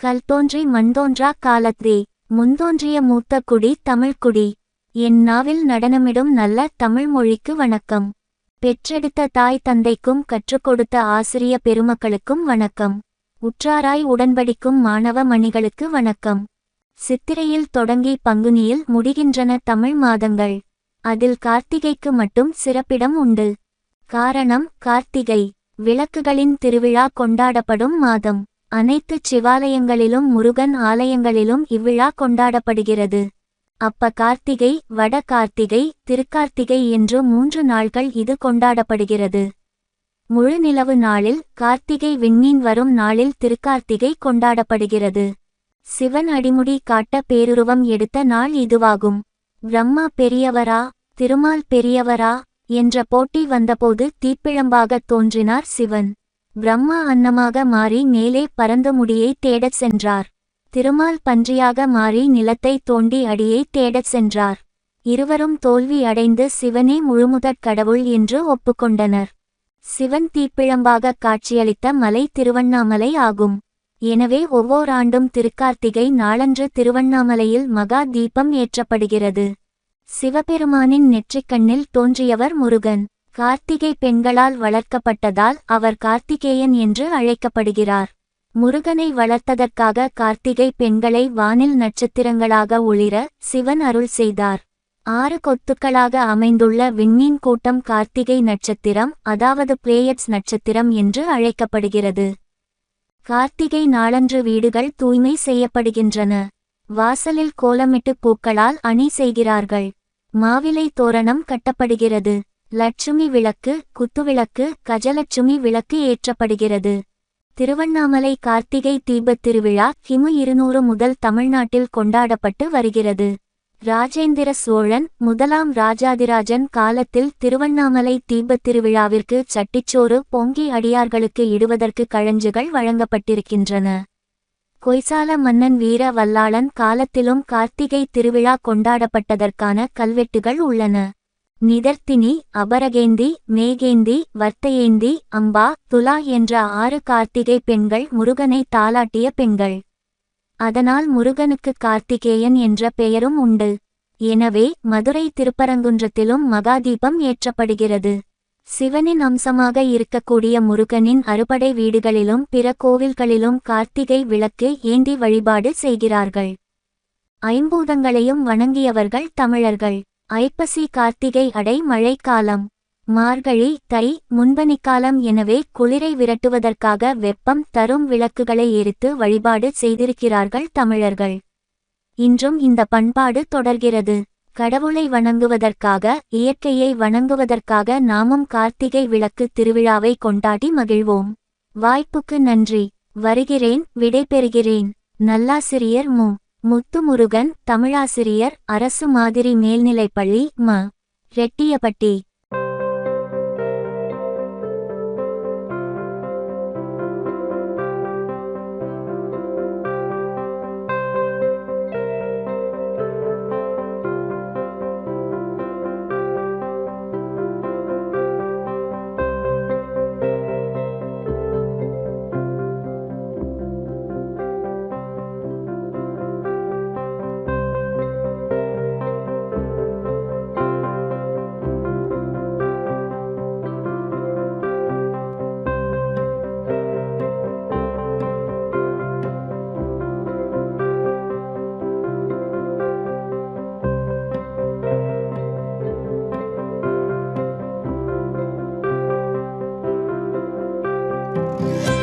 கல் தோன்றி மண்தோன்றா காலத்தே. முந்தோன்றிய மூத்த குடி தமிழ்குடி என் நாவில் நடனமிடும் நல்ல தமிழ் மொழிக்கு வணக்கம். பெற்றெடுத்த தாய் தந்தைக்கும் கற்றுக் கொடுத்த ஆசிரிய பெருமக்களுக்கும் வணக்கம். உற்றாராய் உடன்படிக்கும் மாணவ மணிகளுக்கு வணக்கம். சித்திரையில் தொடங்கி பங்குனியில் முடிகின்றன தமிழ் மாதங்கள். அதில் கார்த்திகைக்கு மட்டும் சிறப்பிடம் உண்டு. காரணம் கார்த்திகை. விளக்குகளின் திருவிழா கொண்டாடப்படும் மாதம். அனைத்து சிவாலயங்களிலும் முருகன் ஆலயங்களிலும் இவ்விழா கொண்டாடப்படுகிறது. அப்ப கார்த்திகை வட கார்த்திகை திருக்கார்த்திகை என்று மூன்று நாள்கள் இது கொண்டாடப்படுகிறது. முழு நிலவு நாளில் கார்த்திகை விண்மீன் வரும் நாளில் திருக்கார்த்திகை கொண்டாடப்படுகிறது. சிவன் அடிமுடி காட்ட பேருருவம் எடுத்த நாள் இதுவாகும். பிரம்மா பெரியவரா திருமால் பெரியவரா என்ற போட்டி வந்தபோது தீப்பிழம்பாகத் தோன்றினார் சிவன். பிரம்மா அன்னமாக மாறி மேலே பரந்த முடியை தேடச் சென்றார். திருமால் பன்றியாக மாறி நிலத்தை தோண்டி அடியை தேடச் சென்றார். இருவரும் தோல்வி அடைந்து சிவனே முழுமுதற் கடவுள் என்று ஒப்புக்கொண்டனர். சிவன் தீப்பிழம்பாக காட்சியளித்த மலை திருவண்ணாமலை ஆகும். எனவே ஒவ்வோராண்டும் திருக்கார்த்திகை நாளன்று திருவண்ணாமலையில் மகா தீபம் ஏற்றப்படுகிறது. சிவபெருமானின் நெற்றிக்கண்ணில் தோன்றியவர் முருகன். கார்த்திகை பெண்களால் வளர்க்கப்பட்டதால் அவர் கார்த்திகேயன் என்று அழைக்கப்படுகிறார். முருகனை வளர்த்ததற்காக கார்த்திகை பெண்களை வானில் நட்சத்திரங்களாக ஒளிர சிவன் அருள் செய்தார். ஆறு கொத்துக்களாக அமைந்துள்ள விண்மீன் கூட்டம் கார்த்திகை நட்சத்திரம் அதாவது பிளேயட்ஸ் நட்சத்திரம் என்று அழைக்கப்படுகிறது. கார்த்திகை நாளன்று வீடுகள் தூய்மை செய்யப்படுகின்றன. வாசலில் கோலமிட்டு பூக்களால் அணி செய்கிறார்கள். மாவிலை தோரணம் கட்டப்படுகிறது. லட்சுமி விளக்கு குத்துவிளக்கு கஜலட்சுமி விளக்கு ஏற்றப்படுகிறது. திருவண்ணாமலை கார்த்திகை தீபத் திருவிழா கிமு இருநூறு முதல் தமிழ்நாட்டில் கொண்டாடப்பட்டு வருகிறது. ராஜேந்திர சோழன் முதலாம் ராஜாதிராஜன் காலத்தில் திருவண்ணாமலை தீபத் திருவிழாவிற்கு சட்டிச்சோறு பொங்கி அடியார்களுக்கு இடுவதற்கு கழஞ்சுகள் வழங்கப்பட்டிருக்கின்றன. கொய்சால மன்னன் வீர வல்லாளன் காலத்திலும் கார்த்திகை திருவிழா கொண்டாடப்பட்டதற்கான கல்வெட்டுகள் உள்ளன. நிதர்த்தினி அபரகேந்தி மேகேந்தி வர்த்தையேந்தி அம்பா துலா என்ற ஆறு கார்த்திகை பெண்கள் முருகனை தாளாட்டிய பெண்கள். அதனால் முருகனுக்கு கார்த்திகேயன் என்ற பெயரும் உண்டு. எனவே மதுரை திருப்பரங்குன்றத்திலும் மகாதீபம் ஏற்றப்படுகிறது. சிவனின் அம்சமாக இருக்கக்கூடிய முருகனின் அறுபடை வீடுகளிலும் பிற கோவில்களிலும் கார்த்திகை விளக்கு ஏந்தி வழிபாடு செய்கிறார்கள். ஐம்பூதங்களையும் வணங்கியவர்கள் தமிழர்கள். ஐப்பசி கார்த்திகை அடை மழைக்காலம். மார்கழி தை முன்பனிக்காலம் எனவே குளிரை விரட்டுவதற்காக வெப்பம் தரும் விளக்குகளை எரித்து வழிபாடு செய்திருக்கிறார்கள் தமிழர்கள். இன்றும் இந்த பண்பாடு தொடர்கிறது. கடவுளை வணங்குவதற்காக இயற்கையை வணங்குவதற்காக நாமும் கார்த்திகை விளக்கு திருவிழாவை கொண்டாடி மகிழ்வோம். வாய்ப்புக்கு நன்றி. வருகிறேன் விடைபெறுகிறேன். நல்லாசிரியர் மு. முத்துமுருகன் தமிழாசிரியர் அரசு மாதிரி மேல்நிலைப்பள்ளி ம. ரெட்டியப்பட்டி Música